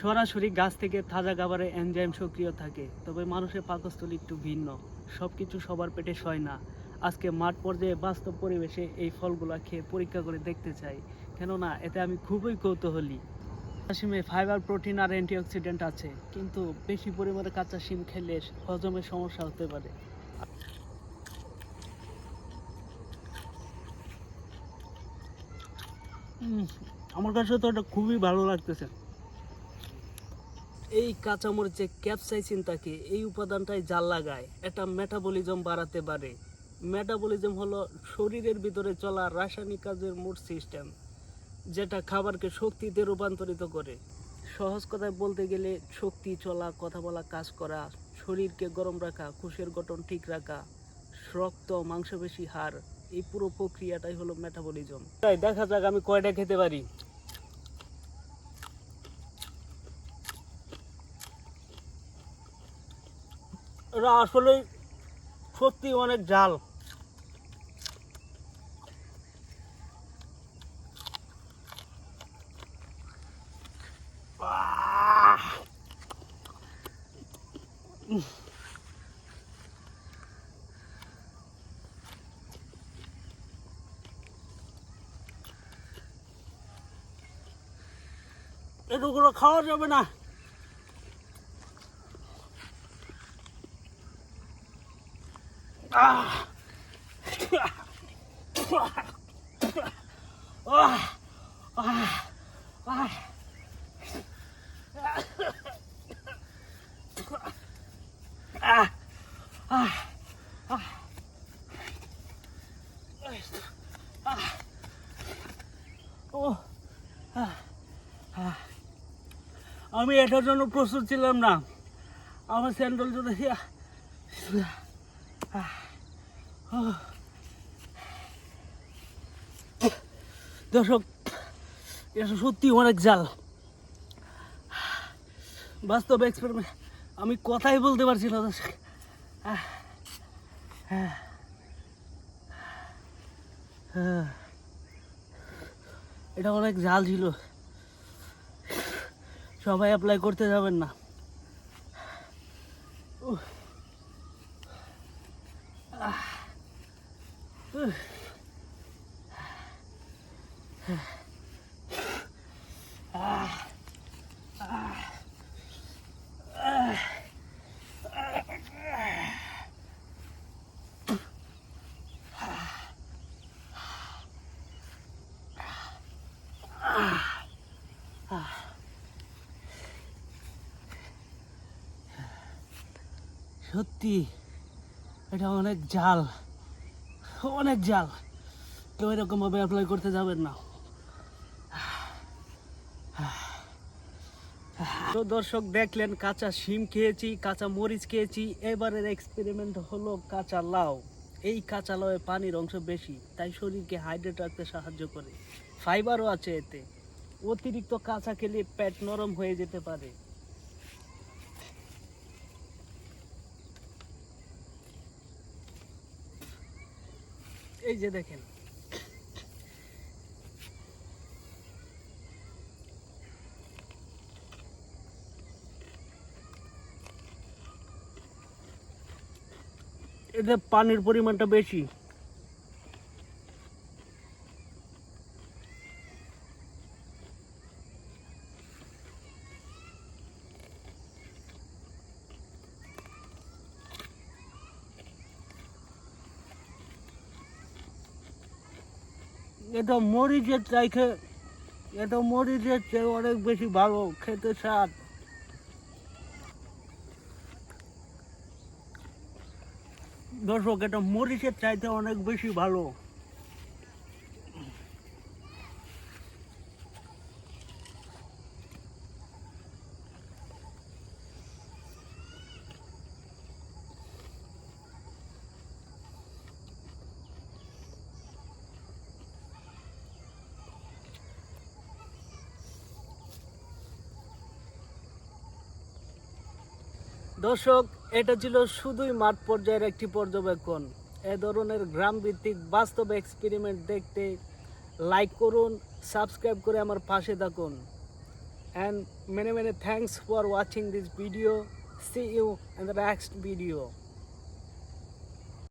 সরাসরি গাছ থেকে তাজা খাবারে এনজাইম সক্রিয় থাকে। তবে মানুষের পাকস্থলী একটু ভিন্ন। সব কিছু সবার পেটে সয় না। আজকে মাঠ পর্যায়ে বাস্তব পরিবেশে এই ফলগুলো খেয়ে পরীক্ষা করে দেখতে চাই। কেননা, এতে আমি খুবই কৌতূহলী। কাঁচা শিমে ফাইবার প্রোটিন আর অ্যান্টিঅক্সিডেন্ট আছে, কিন্তু বেশি পরিমাণে কাঁচা শিম খেলে হজমের সমস্যা হতে পারে। আমার কাছে তো এটা খুবই ভালো লাগতেছে। এই কাঁচামরিচে ক্যাপসাইসিন থাকে, এই উপাদানটাই জাল লাগায়। এটা মেটাবলিজম বাড়াতে পারে। মেটাবলিজম হলো শরীরের ভিতরে চলা রাসায়নিক কাজের মোট সিস্টেম যেটা খাবারকে শক্তিতে রূপান্তরিত করে। সহজ কথায় বলতে গেলে, শক্তি, চলা, কথা বলা, কাজ করা, শরীরকে গরম রাখা, কোষের গঠন ঠিক রাখা, রক্ত, মাংসপেশি হার এই পুরো প্রক্রিয়াটাই হলো মেটাবলিজম তাই দেখা যাক আমি কয়টা খেতে পারি। এটা আসলে সত্যি অনেক জাল। এটুকুলো খাওয়া যাবে না আমি এটার জন্য প্রস্তুত ছিলাম না। আমার স্যান্ডেল যদি দর্শক, এটা সত্যি অনেক জাল বাস্তব এক্সপেরিমেন্ট আমি কথাই বলতে পারছি না দর্শক। এটা অনেক জাল ছিল সবাই অ্যাপ্লাই করতে যাবেন না। আহ। সত্যি এটা অনেক জাল। অনেক জাল। কেউ এরকম ভাবে অ্যাপ্লাই করতে যাবেন না। তো দর্শক, দেখলেন কাঁচা শিম খেয়েছি, কাঁচা মরিচ খেয়েছি। এবারের এক্সপেরিমেন্ট হলো কাঁচা লাউ। এই কাঁচা লাউয়ে পানির অংশ বেশি, তাই শরীরকে হাইড্রেট রাখতে সাহায্য করে। ফাইবারও আছে এতে। অতিরিক্ত কাঁচা খেলে পেট নরম হয়ে যেতে পারে। এই যে দেখেন। এতে পানির পরিমাণটা বেশি। এটা মরিচের চাইতে, এটা মরিচের চেয়ে অনেক বেশি ভালো খেতে স্বাদ। দর্শক, এটা মরিচের চাইতে অনেক বেশি ভালো। দর্শক, এটা ছিল শুধুই মাঠ পর্যায়ের একটি পর্যবেক্ষণ। এ ধরনের গ্রাম ভিত্তিক বাস্তব এক্সপেরিমেন্ট দেখতে লাইক করুন সাবস্ক্রাইব করে আমার পাশে থাকুন। অ্যান্ড মেনে মেনে thanks for watching this video see you and the next video.